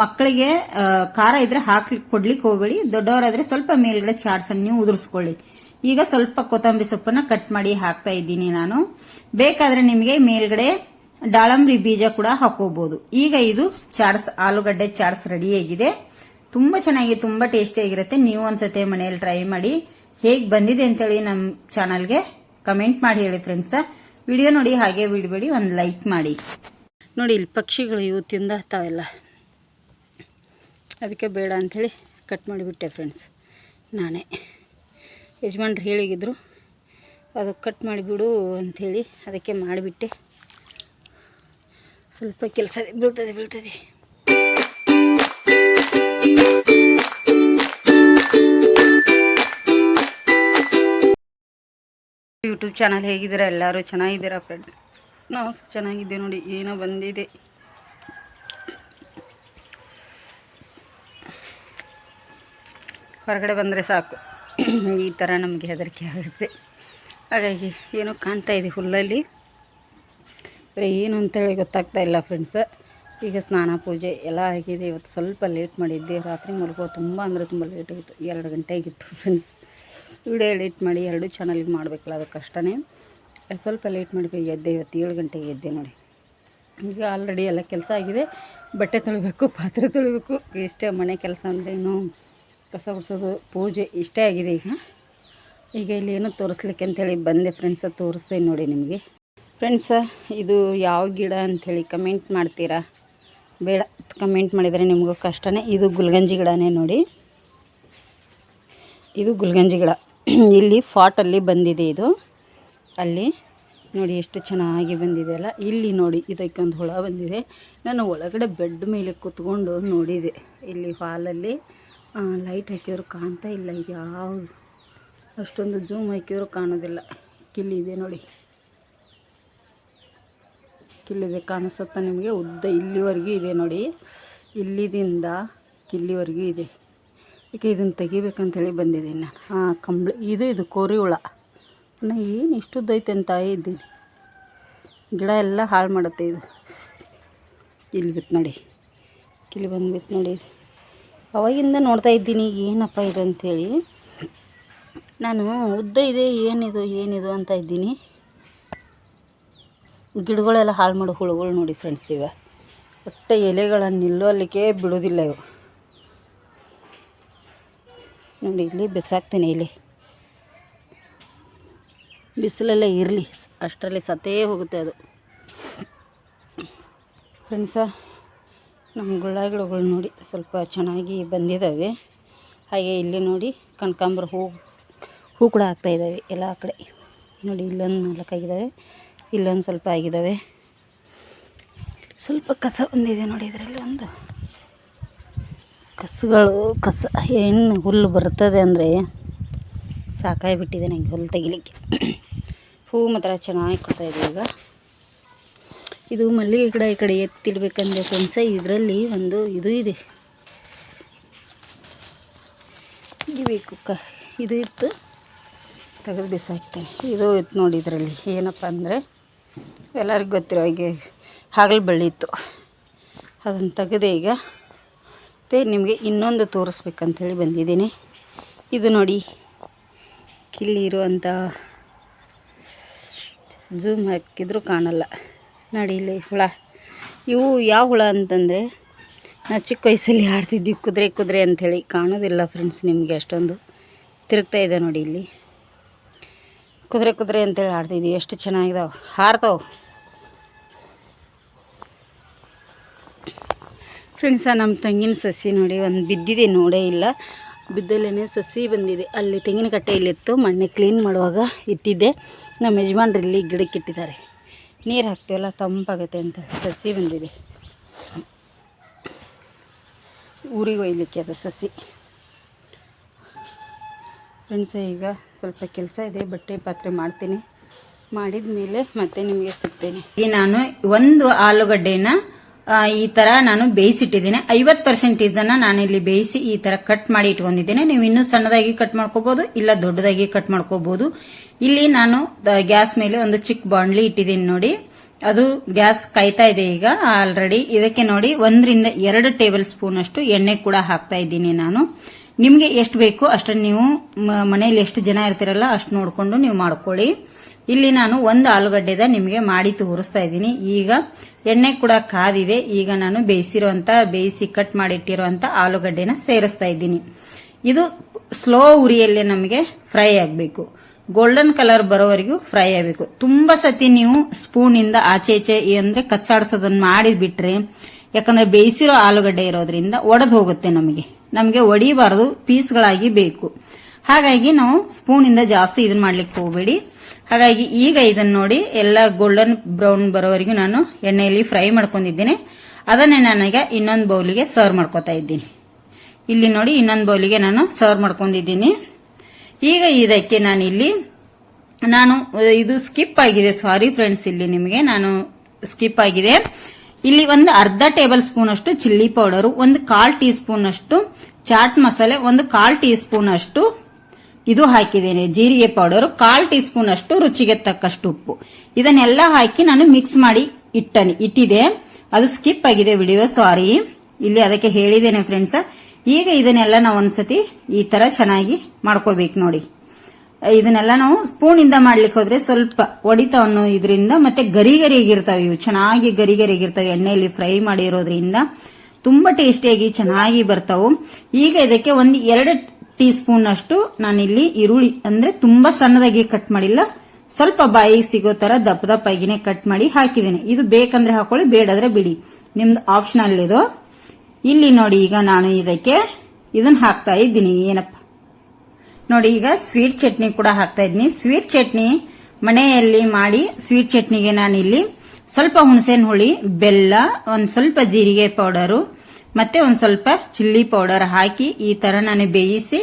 ಮಕ್ಕಳಿಗೆ ಖಾರ ಇದ್ರೆ ಹಾಕಿ ಕೊಡ್ಲಿಕ್ಕೆ ಹೋಗ್ಬೇಡಿ, ದೊಡ್ಡವರಾದ್ರೆ ಸ್ವಲ್ಪ ಮೇಲ್ಗಡೆ ಚಾಟ್ಸನ್ನು ನೀವು ಉದುರಿಸ್ಕೊಳ್ಳಿ. ಈಗ ಸ್ವಲ್ಪ ಕೊತ್ತಂಬರಿ ಸೊಪ್ಪನ್ನ ಕಟ್ ಮಾಡಿ ಹಾಕ್ತಾ ಇದ್ದೀನಿ ನಾನು. ಬೇಕಾದ್ರೆ ನಿಮಗೆ ಮೇಲ್ಗಡೆ ದಾಳಂಬ್ರಿ ಬೀಜ ಕೂಡ ಹಾಕೋಬಹುದು ಈಗ ಇದು ಚಾಟ್ಸ್, ಆಲೂಗಡ್ಡೆ ಚಾಟ್ಸ್ ರೆಡಿ ಆಗಿದೆ ತುಂಬಾ ಚೆನ್ನಾಗಿ, ತುಂಬಾ ಟೇಸ್ಟಿ ಆಗಿರುತ್ತೆ. ನೀವು ಒಂದ್ಸತಿ ಮನೆಯಲ್ಲಿ ಟ್ರೈ ಮಾಡಿ ಹೇಗೆ ಬಂದಿದೆ ಅಂತೇಳಿ ನಮ್ಮ ಚಾನಲ್ಗೆ ಕಮೆಂಟ್ ಮಾಡಿ ಹೇಳಿ ಫ್ರೆಂಡ್ಸ್ ವಿಡಿಯೋ ನೋಡಿ ಹಾಗೆ ಬಿಡಬೇಡಿ, ಒಂದು ಲೈಕ್ ಮಾಡಿ. ನೋಡಿ ಇಲ್ಲಿ ಪಕ್ಷಿಗಳು ಇವು ತಿಂದಾಗ್ತಾವೆಲ್ಲ ಅದಕ್ಕೆ ಬೇಡ ಅಂಥೇಳಿ ಕಟ್ ಮಾಡಿಬಿಟ್ಟೆ ಫ್ರೆಂಡ್ಸ್. ನಾನೇ. ಯಜಮಾನ್ರು ಹೇಳಿಗಿದ್ರು, ಅದು ಕಟ್ ಮಾಡಿಬಿಡು ಅಂಥೇಳಿ ಅದಕ್ಕೆ ಮಾಡಿಬಿಟ್ಟೆ. ಸ್ವಲ್ಪ ಕೆಲಸ ಬೀಳ್ತದೆ ಬೀಳ್ತದೆ. ಯೂಟ್ಯೂಬ್ ಚಾನಲ್ ಹೇಗಿದ್ದೀರಾ? ಎಲ್ಲರೂ ಚೆನ್ನಾಗಿದ್ದೀರಾ ಫ್ರೆಂಡ್ಸ್? ನಾವು ಸಹ ಚೆನ್ನಾಗಿದ್ದೀವಿ ನೋಡಿ, ಏನೋ ಬಂದಿದೆ. ಹೊರಗಡೆ ಬಂದರೆ ಸಾಕು. ಈ ಥರ ನಮಗೆ ಹೆದರಿಕೆ ಆಗುತ್ತೆ. ಹಾಗಾಗಿ ಏನೋ ಕಾಣ್ತಾ ಇದೆ ಹುಲ್ಲಲ್ಲಿ. ಅಂದರೆ ಏನು ಅಂತೇಳಿ ಗೊತ್ತಾಗ್ತಾ ಇಲ್ಲ ಫ್ರೆಂಡ್ಸ್ ಈಗ ಸ್ನಾನ, ಪೂಜೆ ಎಲ್ಲ ಆಗಿದೆ. ಇವತ್ತು ಸ್ವಲ್ಪ ಲೇಟ್ ಮಾಡಿದ್ದೆ. ರಾತ್ರಿ ಮಲ್ಕೋ ತುಂಬ ಅಂದರೆ ತುಂಬ ಲೇಟ್ ಆಗಿತ್ತು. ಎರಡು ಗಂಟೆ ಆಗಿತ್ತು ಫ್ರೆಂಡ್ಸ್ ವಿಡಿಯೋ ಎಡಿಟ್ ಮಾಡಿ ಎರಡು ಚಾನಲ್ಗೆ ಮಾಡಬೇಕಲ್ಲ, ಅದು ಕಷ್ಟನೇ. ಸ್ವಲ್ಪ ಲೇಟ್ ಮಾಡಿ ಎದ್ದೆ ಇವತ್ತು ಏಳು ಗಂಟೆಗೆ ಎದ್ದೆ ನೋಡಿ. ಈಗ ಆಲ್ರೆಡಿ ಎಲ್ಲ ಕೆಲಸ ಆಗಿದೆ. ಬಟ್ಟೆ ತೊಳಿಬೇಕು, ಪಾತ್ರೆ ತೊಳಿಬೇಕು. ಇಷ್ಟೇ ಮನೆ ಕೆಲಸ ಅಂದ್ರೇನು ಕಸ ಗುಡಿಸೋದು ಪೂಜೆ ಇಷ್ಟೇ ಆಗಿದೆ ಈಗ. ಈಗ ಇಲ್ಲಿ ಏನು ತೋರಿಸ್ಲಿಕ್ಕೆ ಅಂತೇಳಿ ಬಂದೆ ಫ್ರೆಂಡ್ಸ ತೋರಿಸ್ತೀನಿ ನೋಡಿ ನಿಮಗೆ. ಫ್ರೆಂಡ್ಸ ಇದು ಯಾವ ಗಿಡ ಅಂಥೇಳಿ ಕಮೆಂಟ್ ಮಾಡ್ತೀರಾ? ಬೇಡ ಕಮೆಂಟ್ ಮಾಡಿದರೆ ನಿಮಗೂ ಕಷ್ಟನೇ. ಇದು ಗುಲ್ಗಂಜಿ ಗಿಡನೇ ನೋಡಿ. ಇದು ಗುಲ್ಗಂಜಿ ಗಿಡ. ಇಲ್ಲಿ ಫಾಟಲ್ಲಿ ಬಂದಿದೆ ಇದು. ಅಲ್ಲಿ ನೋಡಿ ಎಷ್ಟು ಚೆನ್ನಾಗಿ ಬಂದಿದೆ ಅಲ್ಲ. ಇಲ್ಲಿ ನೋಡಿ ಇದಕ್ಕೊಂದು ಹುಳ ಬಂದಿದೆ. ನಾನು ಒಳಗಡೆ ಬೆಡ್ ಮೇಲೆ ಕೂತ್ಕೊಂಡು ನೋಡಿದೆ. ಇಲ್ಲಿ ಹಾಲಲ್ಲಿ ಲೈಟ್ ಹಾಕಿದ್ರು ಕಾಣ್ತಾ ಇಲ್ಲ ಇದು ಯಾವ ಅಷ್ಟೊಂದು ಜೂಮ್ ಹಾಕಿದ್ರು ಕಾಣೋದಿಲ್ಲ. ಕಿಲ್ಲಿದೆ ನೋಡಿ. ಕಿಲ್ಲಿದೆ ಕಾಣಿಸುತ್ತಾ ನಿಮಗೆ? ಉದ್ದ ಇಲ್ಲಿವರೆಗೂ ಇದೆ ನೋಡಿ. ಇಲ್ಲಿದಿಂದ ಕಿಲ್ಲಿವರೆಗೂ ಇದೆ. ಈಗ ಇದನ್ನು ತೆಗಿಬೇಕಂತೇಳಿ ಬಂದಿದ್ದೀನಿ ನಾನು ಹಾಂ ಕಂಬ್ಳಿ, ಇದು ಇದು ಕೋರಿ ಹುಳ ನಾ ಏನು ಇಷ್ಟು ಇಷ್ಟುದ್ದೈತೆ ಅಂತ ಇದ್ದೀನಿ. ಗಿಡ ಎಲ್ಲ ಹಾಳು ಮಾಡುತ್ತೆ ಇದು. ಇಲ್ಲಿ ಬಿತ್ತು ನೋಡಿ. ಕಿಲ್ಲಿ ಬಂದ್ಬಿತ್ತು ನೋಡಿ. ಅವಾಗಿಂದ ನೋಡ್ತಾ ಇದ್ದೀನಿ, ಏನಪ್ಪ ಇದು ಅಂಥೇಳಿ ನಾನು ಉದ್ದ ಇದೆ, ಏನಿದು ಏನಿದು ಅಂತ ಇದ್ದೀನಿ. ಗಿಡಗಳೆಲ್ಲ ಹಾಳು ಮಾಡೋ ಹುಳುಗಳು ನೋಡಿ ಫ್ರೆಂಡ್ಸ್ ಇವೆ. ಒಟ್ಟೆ ಎಲೆಗಳನ್ನು ನಿಲ್ಲೋಲಿಕ್ಕೆ ಬಿಡೋದಿಲ್ಲ ಇವು. ನೋಡಿ, ಇಲ್ಲಿ ಬಿಸಾಕ್ತೀನಿ ಇಲ್ಲಿ. ಬಿಸಿಲೆಲ್ಲ ಇರಲಿ, ಅಷ್ಟರಲ್ಲಿ ಸತ್ತೇ ಹೋಗುತ್ತೆ ಅದು. ಫ್ರೆಂಡ್ಸ ನಮ್ಮ ಗುಳ್ಳ ಗಿಡಗಳು ನೋಡಿ ಸ್ವಲ್ಪ ಚೆನ್ನಾಗಿ ಬಂದಿದ್ದಾವೆ. ಹಾಗೆ ಇಲ್ಲಿ ನೋಡಿ ಕನಕಾಂಬರ ಹೂ ಹೂ ಕೂಡ ಆಗ್ತಾಯಿದ್ದಾವೆ ಎಲ್ಲ ಕಡೆ. ನೋಡಿ ಇಲ್ಲೊಂದು ನಾಲ್ಕು ಆಗಿದ್ದಾವೆ, ಇಲ್ಲೊಂದು ಸ್ವಲ್ಪ ಆಗಿದ್ದಾವೆ. ಸ್ವಲ್ಪ ಕಸ ಬಂದಿದೆ ನೋಡಿ ಇದರಲ್ಲಿ ಒಂದು. ಕಸುಗಳು, ಕಸ ಏನು ಹುಲ್ಲು ಬರ್ತದೆ ಅಂದರೆ ಸಾಕಾಗಿಬಿಟ್ಟಿದೆ ನನಗೆ ಹುಲ್ಲು ತೆಗಿಲಿಕ್ಕೆ. ಹೂ ಮಾತ್ರ ಚೆನ್ನಾಗಿ ಕೊಡ್ತಾಯಿದೆ ಈಗ. ಇದು ಮಲ್ಲಿಗೆ ಗಿಡ ಈ ಕಡೆ ಎತ್ತಿಡ್ಬೇಕಂದ್ರೆ ಫ್ರೆಂಡ್ಸ ಇದರಲ್ಲಿ ಒಂದು ಇದು ಇದೆ. ಬೇಕು ಕ ಇದು ಇತ್ತು. ತೆಗೆದು ಬಿಸಾಕ್ತೇನೆ. ಇದು ಇತ್ತು ನೋಡಿ ಇದರಲ್ಲಿ. ಏನಪ್ಪ ಅಂದರೆ, ಎಲ್ಲರಿಗೂ ಗೊತ್ತಿರೋ ಹಾಗೆ ಹಾಗಲ ಬಳ್ಳಿ ಇತ್ತು. ಅದನ್ನು ತೆಗೆದೆ ಈಗ ಮತ್ತು ನಿಮಗೆ ಇನ್ನೊಂದು ತೋರಿಸ್ಬೇಕಂತೇಳಿ ಬಂದಿದ್ದೀನಿ. ಇದು ನೋಡಿ ಕಿಲ್ಲಿ ಇರುವಂಥ ಜೂಮ್ ಹಾಕಿದರೂ ಕಾಣಲ್ಲ. ನೋಡಿ ಇಲ್ಲಿ ಹುಳ. ಇವು ಯಾವ ಹುಳ ಅಂತಂದರೆ ನಾ ಚಿಕ್ಕ ವಯಸ್ಸಲ್ಲಿ ಆಡ್ತಿದ್ವಿ, ಕುದುರೆ ಕುದುರೆ ಅಂಥೇಳಿ. ಕಾಣೋದಿಲ್ಲ ಫ್ರೆಂಡ್ಸ್ ನಿಮಗೆ ಅಷ್ಟೊಂದು. ತಿರುಗ್ತಾ ಇದೆ ನೋಡಿ ಇಲ್ಲಿ. ಕುದುರೆ ಕುದುರೆ ಅಂತೇಳಿ ಆಡ್ತಿದ್ವಿ. ಎಷ್ಟು ಚೆನ್ನಾಗಿದಾವೆ. ಹಾರ್ತಾವೆ. ಫ್ರೆಂಡ್ಸ ನಮ್ಮ ತೆಂಗಿನ ಸಸಿ ನೋಡಿ, ಒಂದು ಬಿದ್ದಿದೆ, ನೋಡೇ ಇಲ್ಲ. ಬಿದ್ದಲ್ಲೇ ಸಸಿ ಬಂದಿದೆ. ಅಲ್ಲಿ ತೆಂಗಿನ ಕಟ್ಟೆಯಲ್ಲಿತ್ತು ಮಣ್ಣೆ ಕ್ಲೀನ್ ಮಾಡುವಾಗ ಇಟ್ಟಿದ್ದೆ. ನಮ್ಮ ಯಜಮಾನ್ರಲ್ಲಿ ಗಿಡಕ್ಕೆ ಇಟ್ಟಿದ್ದಾರೆ ನೀರು ಹಾಕ್ತೀವಲ್ಲ ತಂಪಾಗುತ್ತೆ ಅಂತ ಸಸಿ ಬಂದಿದೆ. ಊರಿಗೆ ಒಯ್ಲಿಕ್ಕೆ ಅದು ಸಸಿ. ಫ್ರೆಂಡ್ಸ್, ಈಗ ಸ್ವಲ್ಪ ಕೆಲಸ ಇದೆ, ಬಟ್ಟೆ ಪಾತ್ರೆ ಮಾಡ್ತೀನಿ. ಮಾಡಿದ ಮೇಲೆ ಮತ್ತೆ ನಿಮಗೆ ಸಿಗ್ತೇನೆ. ನಾನು ಒಂದು ಆಲೂಗಡ್ಡೆನ ಈ ತರ ನಾನು ಬೇಯಿಸಿಟ್ಟಿದ್ದೀನಿ. ಐವತ್ ಪರ್ಸೆಂಟೇಜ್ ಅನ್ನ ನಾನು ಇಲ್ಲಿ ಬೇಯಿಸಿ ಈ ತರ ಕಟ್ ಮಾಡಿ ಇಟ್ಕೊಂಡಿದ್ದೇನೆ. ನೀವು ಇನ್ನೂ ಸಣ್ಣದಾಗಿ ಕಟ್ ಮಾಡ್ಕೋಬಹುದು ಇಲ್ಲ ದೊಡ್ಡದಾಗಿ ಕಟ್ ಮಾಡ್ಕೋಬಹುದು ಇಲ್ಲಿ ನಾನು ಗ್ಯಾಸ್ ಮೇಲೆ ಒಂದು ಚಿಕ್ಕ ಬಾಂಡ್ಲಿ ಇಟ್ಟಿದ್ದೀನಿ ನೋಡಿ. ಅದು ಗ್ಯಾಸ್ ಕಾಯ್ತಾ ಇದೆ ಈಗ ಆಲ್ರೆಡಿ ಇದಕ್ಕೆ ನೋಡಿ, ಒಂದರಿಂದ ಎರಡು ಟೇಬಲ್ ಸ್ಪೂನ್ ಅಷ್ಟು ಎಣ್ಣೆ ಕೂಡ ಹಾಕ್ತಾ ಇದ್ದೀನಿ ನಾನು. ನಿಮ್ಗೆ ಎಷ್ಟು ಬೇಕು ಅಷ್ಟನ್ನು ನೀವು ಮನೆಯಲ್ಲಿ ಎಷ್ಟು ಜನ ಇರ್ತೀರಲ್ಲ ಅಷ್ಟು ನೋಡಿಕೊಂಡು ನೀವು ಮಾಡ್ಕೊಳ್ಳಿ. ಇಲ್ಲಿ ನಾನು ಒಂದು ಆಲೂಗಡ್ಡೆದ ನಿಮಗೆ ಮಾಡಿ ತೋರಿಸ್ತಾ ಇದ್ದೀನಿ. ಈಗ ಎಣ್ಣೆ ಕೂಡ ಕಾದಿದೆ. ಈಗ ನಾನು ಬೇಯಿಸಿರುವಂತ, ಬೇಯಿಸಿ ಕಟ್ ಮಾಡಿಟ್ಟಿರುವಂತ ಆಲೂಗಡ್ಡೆನ ಸೇರಿಸ್ತಾ ಇದ್ದೀನಿ. ಇದು ಸ್ಲೋ ಉರಿಯಲ್ಲೇ ನಮಗೆ ಫ್ರೈ ಆಗಬೇಕು. ಗೋಲ್ಡನ್ ಕಲರ್ ಬರೋವರೆಗೂ ಫ್ರೈ ಆಗಬೇಕು. ತುಂಬಾ ಸತಿ ನೀವು ಸ್ಪೂನ್ ಇಂದ ಆಚೆ ಈಚೆ ಅಂದ್ರೆ ಕಚ್ಚಾಡ್ಸೋದನ್ನ ಮಾಡಿಬಿಟ್ರೆ, ಯಾಕಂದ್ರೆ ಬೇಯಿಸಿರೋ ಆಲೂಗಡ್ಡೆ ಇರೋದ್ರಿಂದ ಒಡೆದು ಹೋಗುತ್ತೆ ನಮಗೆ. ನಮಗೆ ಒಡಿಬಾರದು ಪೀಸ್ಗಳಾಗಿ ಬೇಕು. ಹಾಗಾಗಿ ನಾವು ಸ್ಪೂನ್ ಇಂದ ಜಾಸ್ತಿ ಇದನ್ನ ಮಾಡ್ಲಿಕ್ಕೆ ಹೋಗಬೇಡಿ. ಹಾಗಾಗಿ ಈಗ ಇದನ್ನ ನೋಡಿ ಎಲ್ಲ ಗೋಲ್ಡನ್ ಬ್ರೌನ್ ಬರೋವರೆಗೂ ನಾನು ಎಣ್ಣೆಯಲ್ಲಿ ಫ್ರೈ ಮಾಡ್ಕೊಂಡಿದ್ದೀನಿ. ಅದನ್ನೇ ನಾನೀಗ ಇನ್ನೊಂದು ಬೌಲಿಗೆ ಸರ್ವ್ ಮಾಡ್ಕೋತಾ ಇದ್ದೀನಿ. ಇಲ್ಲಿ ನೋಡಿ ಇನ್ನೊಂದು ಬೌಲಿಗೆ ನಾನು ಸರ್ವ್ ಮಾಡ್ಕೊಂಡಿದ್ದೀನಿ. ಈಗ ಇದಕ್ಕೆ ನಾನು ಇಲ್ಲಿ ನಾನು, ಇದು ಸ್ಕಿಪ್ ಆಗಿದೆ. ಸಾರಿ ಫ್ರೆಂಡ್ಸ್ ಇಲ್ಲಿ ನಿಮಗೆ ನಾನು ಸ್ಕಿಪ್ ಆಗಿದೆ. ಇಲ್ಲಿ ಒಂದು ಅರ್ಧ ಟೇಬಲ್ ಸ್ಪೂನ್ ಅಷ್ಟು ಚಿಲ್ಲಿ ಪೌಡರ್ ಒಂದು ಕಾಲ್ ಟೀ ಸ್ಪೂನ್ ಅಷ್ಟು ಚಾಟ್ ಮಸಾಲೆ ಒಂದು ಕಾಲ್ ಟೀ ಸ್ಪೂನ್ ಅಷ್ಟು ಇದು ಹಾಕಿದ್ದೇನೆ. ಜೀರಿಗೆ ಪೌಡರ್ ಕಾಲ್ ಟೀ ಸ್ಪೂನ್ ಅಷ್ಟು, ರುಚಿಗೆ ತಕ್ಕಷ್ಟು ಉಪ್ಪು. ಇದನ್ನೆಲ್ಲ ಹಾಕಿ ನಾನು ಮಿಕ್ಸ್ ಮಾಡಿ ಇಟ್ಟನಿ. ಇಟ್ಟಿದೆ. ಅದು ಸ್ಕಿಪ್ ಆಗಿದೆ ವಿಡಿಯೋ ಸಾರಿ ಇಲ್ಲಿ ಅದಕ್ಕೆ ಹೇಳಿದ್ದೇನೆ ಫ್ರೆಂಡ್ಸ್ ಈಗ ಇದನ್ನೆಲ್ಲ ನಾವು ಒಂದ್ಸತಿ ಈ ತರ ಚೆನ್ನಾಗಿ ಮಾಡ್ಕೋಬೇಕು ನೋಡಿ. ಇದನ್ನೆಲ್ಲ ನಾವು ಸ್ಪೂನ್ ಇಂದ ಮಾಡ್ಲಿಕ್ಕೆ ಹೋದ್ರೆ ಸ್ವಲ್ಪ ಒಡಿತಾವ್ ಅನ್ನೋ ಇದರಿಂದ ಮತ್ತೆ ಗರಿ ಗರಿಯಾಗಿರ್ತಾವೆ ಇವು. ಚೆನ್ನಾಗಿ ಗರಿ ಗರಿಯಾಗಿರ್ತಾವೆ. ಎಣ್ಣೆಯಲ್ಲಿ ಫ್ರೈ ಮಾಡಿರೋದ್ರಿಂದ ತುಂಬಾ ಟೇಸ್ಟಿಯಾಗಿ ಚೆನ್ನಾಗಿ ಬರ್ತಾವು. ಈಗ ಇದಕ್ಕೆ ಒಂದು ಎರಡು ಟೀ ಸ್ಪೂನ್ ಅಷ್ಟು ನಾನಿಲ್ಲಿ ಈರುಳ್ಳಿ, ಅಂದ್ರೆ ತುಂಬಾ ಸಣ್ಣದಾಗಿ ಕಟ್ ಮಾಡಿಲ್ಲ, ಸ್ವಲ್ಪ ಬಾಯಿಗೆ ಸಿಗೋ ತರ ದಪ್ಪ ದಪ್ಪಾಗಿನೇ ಕಟ್ ಮಾಡಿ ಹಾಕಿದ್ದೀನಿ. ಇದು ಬೇಕಂದ್ರೆ ಹಾಕೊಳ್ಳಿ, ಬೇಡಾದ್ರೆ ಬಿಡಿ. ನಿಮ್ದು ಆಪ್ಷನಲ್ ಇದು. ಇಲ್ಲಿ ನೋಡಿ ಈಗ ನಾನು ಇದಕ್ಕೆ ಇದನ್ನ ಹಾಕ್ತಾ ಇದ್ದೀನಿ. ಏನಪ್ಪ? ನೋಡಿ ಈಗ ಸ್ವೀಟ್ ಚಟ್ನಿ ಕೂಡ ಹಾಕ್ತಾ ಇದ್ದೀನಿ. ಸ್ವೀಟ್ ಚಟ್ನಿ ಮನೆಯಲ್ಲಿ ಮಾಡಿ ಸ್ವೀಟ್ ಚಟ್ನಿಗೆ ನಾನಿಲ್ಲಿ ಸ್ವಲ್ಪ ಹುಣಸೆನ್ ಹುಳಿ, ಬೆಲ್ಲ, ಒಂದ್ ಸ್ವಲ್ಪ ಜೀರಿಗೆ ಪೌಡರು ಮತ್ತೆ ಒಂದ್ ಸ್ವಲ್ಪ ಚಿಲ್ಲಿ ಪೌಡರ್ ಹಾಕಿ ಈ ತರ ನಾನು ಬೇಯಿಸಿ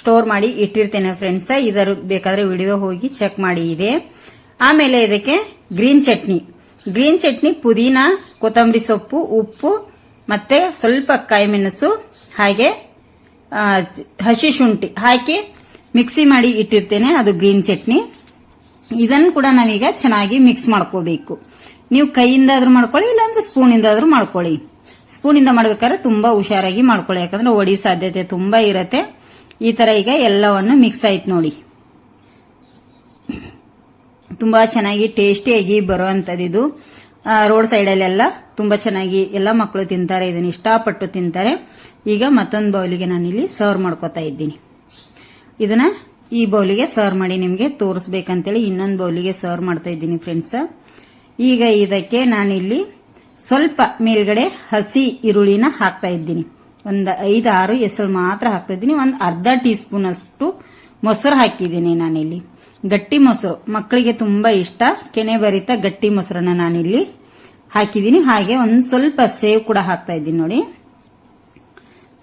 ಸ್ಟೋರ್ ಮಾಡಿ ಇಟ್ಟಿರ್ತೇನೆ ಫ್ರೆಂಡ್ಸ್. ಇದರ ಬೇಕಾದ್ರೆ ವಿಡಿಯೋ ಹೋಗಿ ಚೆಕ್ ಮಾಡಿ ಇದೆ. ಆಮೇಲೆ ಇದಕ್ಕೆ ಗ್ರೀನ್ ಚಟ್ನಿ. ಗ್ರೀನ್ ಚಟ್ನಿ, ಪುದೀನ, ಕೊತ್ತಂಬರಿ ಸೊಪ್ಪು, ಉಪ್ಪು, ಮತ್ತೆ ಸ್ವಲ್ಪ ಕಾಯಿ ಮೆಣಸು ಹಾಗೆ ಹಸಿ ಶುಂಠಿ ಹಾಕಿ ಮಿಕ್ಸಿ ಮಾಡಿ ಇಟ್ಟಿರ್ತೇನೆ ಅದು ಗ್ರೀನ್ ಚಟ್ನಿ. ಇದನ್ನು ಕೂಡ ನಾವೀಗ ಚೆನ್ನಾಗಿ ಮಿಕ್ಸ್ ಮಾಡ್ಕೋಬೇಕು. ನೀವು ಕೈಯಿಂದಾದ್ರೂ ಮಾಡ್ಕೊಳ್ಳಿ, ಇಲ್ಲಾಂದ್ರೆ ಸ್ಪೂನ್ ಇಂದಾದ್ರೂ ಮಾಡ್ಕೊಳ್ಳಿ. ಸ್ಪೂನ್ ಇಂದ ಮಾಡ್ಬೇಕಾದ್ರೆ ತುಂಬಾ ಹುಷಾರಾಗಿ ಮಾಡ್ಕೊಳ್ಳಿ. ಯಾಕಂದ್ರೆ ಒಡಿ ಸಾಧ್ಯತೆ ತುಂಬಾ ಇರತ್ತೆ. ಈ ತರ ಈಗ ಎಲ್ಲವನ್ನು ಮಿಕ್ಸ್ ಆಯ್ತು ನೋಡಿ. ತುಂಬಾ ಚೆನ್ನಾಗಿ ಟೇಸ್ಟಿಯಾಗಿ ಬರುವಂತದ್ದು ಇದು ರೋಡ್ ಸೈಡಲ್ಲೆಲ್ಲ ತುಂಬಾ ಚೆನ್ನಾಗಿ ಎಲ್ಲ ಮಕ್ಕಳು ತಿಂತಾರೆ, ಇದನ್ನ ಇಷ್ಟಪಟ್ಟು ತಿಂತಾರೆ. ಈಗ ಮತ್ತೊಂದು ಬೌಲಿಗೆ ನಾನಿಲ್ಲಿ ಸರ್ವ್ ಮಾಡ್ಕೋತಾ ಇದ್ದೀನಿ. ಇದನ್ನ ಈ ಬೌಲಿಗೆ ಸರ್ವ್ ಮಾಡಿ ನಿಮಗೆ ತೋರಿಸ್ಬೇಕಂತೇಳಿ ಇನ್ನೊಂದು ಬೌಲಿಗೆ ಸರ್ವ್ ಮಾಡ್ತಾ ಇದ್ದೀನಿ, ಫ್ರೆಂಡ್ಸ್. ಈಗ ಇದಕ್ಕೆ ನಾನಿಲ್ಲಿ ಸ್ವಲ್ಪ ಮೇಲ್ಗಡೆ ಹಸಿ ಈರುಳ್ಳಿನ ಹಾಕ್ತಾ ಇದ್ದೀನಿ. ಒಂದು ಐದು, ಆರು ಹೆಸರು ಮಾತ್ರ ಹಾಕ್ತಾ ಇದ್ದೀನಿ. ಒಂದು ಅರ್ಧ ಟೀ ಸ್ಪೂನ್ ಅಷ್ಟು ಮೊಸರು ಹಾಕಿದ್ದೀನಿ ನಾನಿಲ್ಲಿ. ಗಟ್ಟಿ ಮೊಸರು ಮಕ್ಕಳಿಗೆ ತುಂಬಾ ಇಷ್ಟ. ಕೆನೆ ಭರಿತ ಗಟ್ಟಿ ಮೊಸರನ್ನ ನಾನಿಲ್ಲಿ ಹಾಕಿದ್ದೀನಿ. ಹಾಗೆ ಒಂದು ಸ್ವಲ್ಪ ಸೇವ್ ಕೂಡ ಹಾಕ್ತಾ ಇದ್ದೀನಿ ನೋಡಿ.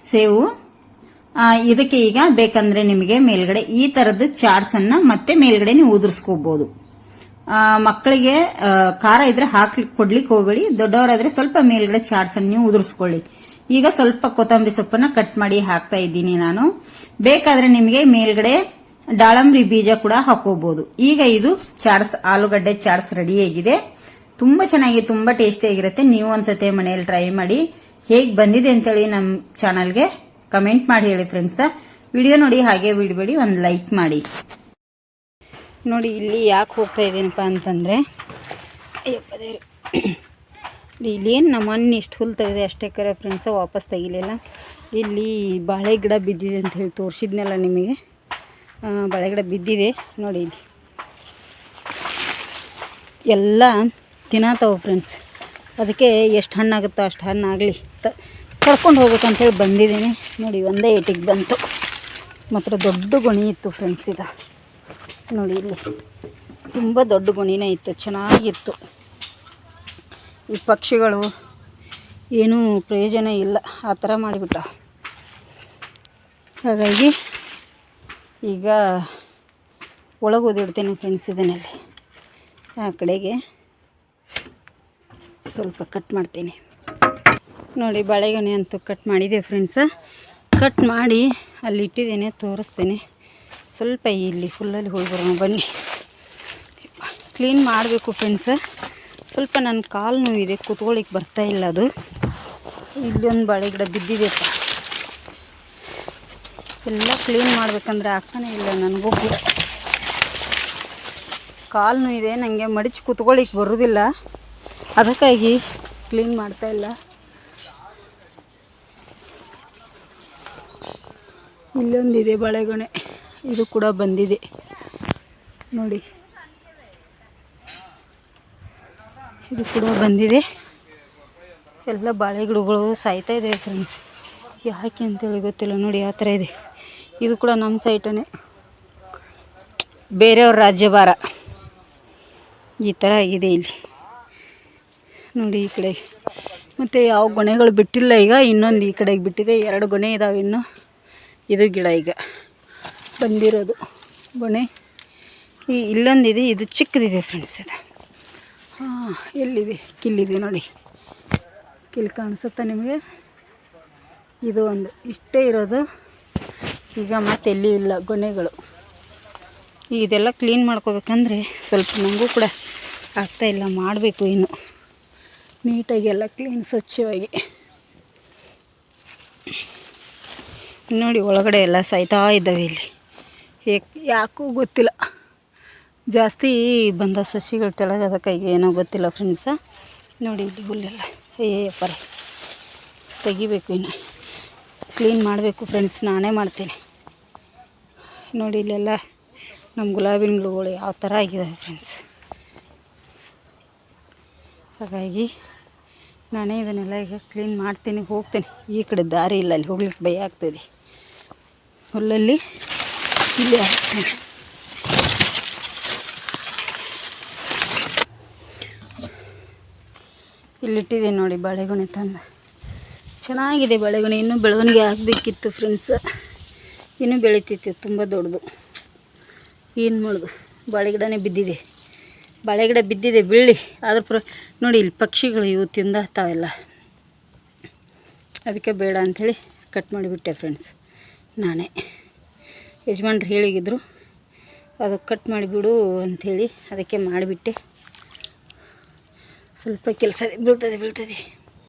ಸೇವು. ಇದಕ್ಕೆ ಈಗ ಬೇಕಂದ್ರೆ ನಿಮಗೆ ಮೇಲ್ಗಡೆ ಈ ತರದ ಚಾಟ್ಸ್ ಅನ್ನ ಮತ್ತೆ ಮೇಲ್ಗಡೆ ನೀವು ಉದುರಿಸ್ಕೋಬಹುದು ಮಕ್ಕಳಿಗೆ ಖಾರ ಇದ್ರೆ ಹಾಕಿ ಕೊಡ್ಲಿಕ್ಕೆ ಹೋಗಬೇಡಿ ದೊಡ್ಡವರಾದ್ರೆ ಸ್ವಲ್ಪ ಮೇಲ್ಗಡೆ ಚಾಟ್ಸ್ ಅನ್ನು ನೀವು ಉದುರಿಸ್ಕೊಳ್ಳಿ. ಈಗ ಸ್ವಲ್ಪ ಕೊತ್ತಂಬರಿ ಸೊಪ್ಪನ್ನ ಕಟ್ ಮಾಡಿ ಹಾಕ್ತಾ ಇದ್ದೀನಿ ನಾನು. ಬೇಕಾದ್ರೆ ನಿಮಗೆ ಮೇಲ್ಗಡೆ ದಾಳಂಬ್ರಿ ಬೀಜ ಕೂಡ ಹಾಕೋಬಹುದು ಈಗ ಇದು ಚಾಟ್ಸ್, ಆಲೂಗಡ್ಡೆ ಚಾಟ್ಸ್ ರೆಡಿ ಆಗಿದೆ. ತುಂಬಾ ಚೆನ್ನಾಗಿ, ತುಂಬಾ ಟೇಸ್ಟಿ ಆಗಿರುತ್ತೆ. ನೀವು ಒಂದ್ಸತಿ ಮನೆಯಲ್ಲಿ ಟ್ರೈ ಮಾಡಿ ಹೇಗೆ ಬಂದಿದೆ ಅಂತೇಳಿ ನಮ್ಮ ಚಾನಲ್ಗೆ ಕಮೆಂಟ್ ಮಾಡಿ ಹೇಳಿ ಫ್ರೆಂಡ್ಸ್ ವಿಡಿಯೋ ನೋಡಿ ಹಾಗೆ ಬಿಡಬೇಡಿ, ಒಂದು ಲೈಕ್ ಮಾಡಿ. ನೋಡಿ, ಇಲ್ಲಿ ಯಾಕೆ ಹೋಗ್ತಾ ಇದ್ದೀನಪ್ಪ ಅಂತಂದರೆ ಅಯ್ಯಪ್ಪ ದೇವ್ರು ಏನು ನಮ್ಮ ಮಣ್ಣು ಇಷ್ಟು ಹುಲ್ಲು ತೆಗೆದೆ ಅಷ್ಟೇ ಕರೆ ಫ್ರೆಂಡ್ಸ ವಾಪಸ್ ತೆಗಿಲಿಲ್ಲ. ಇಲ್ಲಿ ಬಾಳೆ ಗಿಡ ಬಿದ್ದಿದೆ ಅಂತ ಹೇಳಿ ತೋರಿಸಿದ್ನಲ್ಲ ನಿಮಗೆ. ಬಾಳೆ ಗಿಡ ಬಿದ್ದಿದೆ. ನೋಡಿ, ಇಲ್ಲಿ. ಎಲ್ಲ ತಿನ್ನತಾವೆ ಫ್ರೆಂಡ್ಸ್ ಅದಕ್ಕೆ ಎಷ್ಟು ಹಣ್ಣಾಗುತ್ತೋ ಅಷ್ಟು ಹಣ್ಣಾಗಲಿ ತ, ಕರ್ಕೊಂಡು ಹೋಗ್ಬೇಕಂತೇಳಿ ಬಂದಿದ್ದೀನಿ. ನೋಡಿ, ಒಂದೇ ಏಟಿಗೆ ಬಂತು. ಮಾತ್ರ ದೊಡ್ಡ ಗೊಣಿ ಇತ್ತು ಫ್ರೆಂಡ್ಸ್ ಇದು ನೋಡಿ ಇಲ್ಲಿ. ತುಂಬ ದೊಡ್ಡ ಗುಣಿನೇ ಇತ್ತು, ಚೆನ್ನಾಗಿತ್ತು. ಈ ಪಕ್ಷಿಗಳು ಏನೂ ಪ್ರಯೋಜನ ಇಲ್ಲ, ಆ ಥರ ಮಾಡಿಬಿಟ್ಟ. ಹಾಗಾಗಿ ಈಗ ಒಳಗೆ ಓದಿಡ್ತೇನೆ ಫ್ರೆಂಡ್ಸ್ ಇದನ್ನಲ್ಲಿ. ಆ ಕಡೆಗೆ ಸ್ವಲ್ಪ ಕಟ್ ಮಾಡ್ತೀನಿ. ನೋಡಿ, ಬಾಳೆಗೊನೆ ಅಂತೂ ಕಟ್ ಮಾಡಿದೆ ಫ್ರೆಂಡ್ಸ ಕಟ್ ಮಾಡಿ ಅಲ್ಲಿ ಇಟ್ಟಿದ್ದೇನೆ ತೋರಿಸ್ತೇನೆ. ಸ್ವಲ್ಪ ಇಲ್ಲಿ ಫುಲ್ಲಲ್ಲಿ ಹೋಗಿ ಬರೋಣ ಬನ್ನಿ. ಕ್ಲೀನ್ ಮಾಡಬೇಕು ಫ್ರೆಂಡ್ಸ ಸ್ವಲ್ಪ ನನ್ನ ಕಾಲು ನೋವಿದೆ ಕೂತ್ಕೊಳ್ಳಿಕ್ಕೆ ಬರ್ತಾ ಇಲ್ಲ ಅದು. ಇಲ್ಲೊಂದು ಬಾಳೆ ಗಿಡ ಬಿದ್ದಿದೆಪ್ಪ ಎಲ್ಲ ಕ್ಲೀನ್ ಮಾಡ್ಬೇಕಂದ್ರೆ ಆಗ್ತಾನೆ ಇಲ್ಲ ನನಗೂ. ಕಾಲು ನೋವಿದೆ ನನಗೆ ಮಡಿಚಿ ಕೂತ್ಕೊಳ್ಳಿಕ್ಕೆ ಬರೋದಿಲ್ಲ. ಅದಕ್ಕಾಗಿ ಕ್ಲೀನ್ ಮಾಡ್ತಾ ಇಲ್ಲ. ಇಲ್ಲೊಂದಿದೆ ಬಾಳೆಗೊನೆ. ಇದು ಕೂಡ ಬಂದಿದೆ. ನೋಡಿ. ಇದು ಕೂಡ ಬಂದಿದೆ. ಎಲ್ಲ ಬಾಳೆ ಗಿಡಗಳು ಸಾಯ್ತಾ ಇದೆ ಫ್ರೆಂಡ್ಸ್ ಯಾಕೆ ಅಂತೇಳಿ ಗೊತ್ತಿಲ್ಲ. ನೋಡಿ ಆ ಥರ ಇದೆ. ಇದು ಕೂಡ ನಮ್ಮ ಸೈಟನೇ ಬೇರೆಯವ್ರ ರಾಜ್ಯಭಾರ ಈ ಥರ ಆಗಿದೆ ಇಲ್ಲಿ. ನೋಡಿ ಈ ಕಡೆ. ಮತ್ತು ಯಾವ ಗೊನೆಗಳು ಬಿಟ್ಟಿಲ್ಲ ಈಗ. ಇನ್ನೊಂದು ಈ ಕಡೆಗೆ ಬಿಟ್ಟಿದೆ. ಎರಡು ಗೊನೆ ಇದಾವೆ ಇನ್ನು. ಇದು ಗಿಡ ಈಗ. ಬಂದಿರೋದು. ಗೊನೆ ಈ ಇಲ್ಲೊಂದಿದೆ, ಇದು ಚಿಕ್ಕದಿದೆ ಫ್ರೆಂಡ್ಸ್ ಇದು. ಹಾಂ, ಎಲ್ಲಿದೆ? ಕಿಲ್ಲಿದೆ ನೋಡಿ. ಕಿಲ್ ಕಾಣಿಸುತ್ತಾ ನಿಮಗೆ? ಇದು ಒಂದು. ಇಷ್ಟೇ ಇರೋದು. ಈಗ ಮತ್ತೆ ಎಲ್ಲಿ ಇಲ್ಲ, ಗೊನೆಗಳು. ಇದೆಲ್ಲ ಕ್ಲೀನ್ ಮಾಡ್ಕೋಬೇಕಂದ್ರೆ ಸ್ವಲ್ಪ ನಂಗೂ ಕೂಡ ಆಗ್ತಾ ಇಲ್ಲ, ಮಾಡಬೇಕು ಇನ್ನು. ನೀಟಾಗಿ ಎಲ್ಲ ಕ್ಲೀನ್ ಸ್ವಚ್ಛವಾಗಿ. ನೋಡಿ, ಒಳಗಡೆ ಎಲ್ಲ ಸಾಯ್ತಾ ಇದ್ದಾವೆ ಇಲ್ಲಿ. ಏಕ್ ಯಾಕೂ ಗೊತ್ತಿಲ್ಲ. ಜಾಸ್ತಿ ಬಂದ ಸಸಿಗಳು ತೆಳಗೆ ಅದಕ್ಕಾಗಿ ಏನೋ ಗೊತ್ತಿಲ್ಲ ಫ್ರೆಂಡ್ಸ ನೋಡಿ ಇಲ್ಲಿ ಹುಲ್ಲೆಲ್ಲ. ಅಯ್ಯಪ್ಪ ತೆಗಿಬೇಕು ಇನ್ನು. ಕ್ಲೀನ್ ಮಾಡಬೇಕು ಫ್ರೆಂಡ್ಸ್ ನಾನೇ ಮಾಡ್ತೀನಿ. ನೋಡಿ ಇಲ್ಲೆಲ್ಲ ನಮ್ಮ ಗುಲಾಬಿನ ಗಿಡಗಳು ಯಾವ ಥರ ಆಗಿದ್ದಾವೆ ಫ್ರೆಂಡ್ಸ್ ಹಾಗಾಗಿ ನಾನೇ ಇದನ್ನೆಲ್ಲ ಈಗ ಕ್ಲೀನ್ ಮಾಡ್ತೀನಿ, ಹೋಗ್ತೀನಿ. ಈ ಕಡೆ ದಾರಿ ಇಲ್ಲ, ಅಲ್ಲಿ ಹೋಗ್ಲಿಕ್ಕೆ ಭಯ ಆಗ್ತದೆ. ಹುಲ್ಲಲ್ಲಿ ಇಲ್ಲಿ. ಇಲ್ಲಿಟ್ಟಿದ್ದೀನಿ ನೋಡಿ ಬಾಳೆಗೊನೆ ತಂದು. ಚೆನ್ನಾಗಿದೆ ಬಾಳೆಗೊನೆ. ಇನ್ನೂ ಬೆಳವಣಿಗೆ ಆಗಬೇಕಿತ್ತು ಫ್ರೆಂಡ್ಸ್ ಇನ್ನೂ ಬೆಳೀತಿತ್ತು. ತುಂಬ ದೊಡ್ಡದು. ಏನು ಮಾಡೋದು? ಬಾಳೆಗಿಡನೇ ಬಿದ್ದಿದೆ. ಬಾಳೆಗಿಡ ಬಿದ್ದಿದೆ ಬೀಳಿ ಆದ್ರೆ ಪ್ರ, ನೋಡಿ ಇಲ್ಲಿ ಪಕ್ಷಿಗಳು ಇವು ತಿಂದಾಗ್ತಾವೆಲ್ಲ. ಅದಕ್ಕೆ ಬೇಡ ಅಂಥೇಳಿ ಕಟ್ ಮಾಡಿಬಿಟ್ಟೆ ಫ್ರೆಂಡ್ಸ್ ನಾನೇ. ಯಜಮಾನ್ರು ಹೇಳಿದ್ರು ಅದು ಕಟ್ ಮಾಡಿಬಿಡು ಅಂಥೇಳಿ ಅದಕ್ಕೆ ಮಾಡಿಬಿಟ್ಟೆ. ಸ್ವಲ್ಪ ಕೆಲಸ ಬೀಳ್ತದೆ ಬೀಳ್ತದೆ.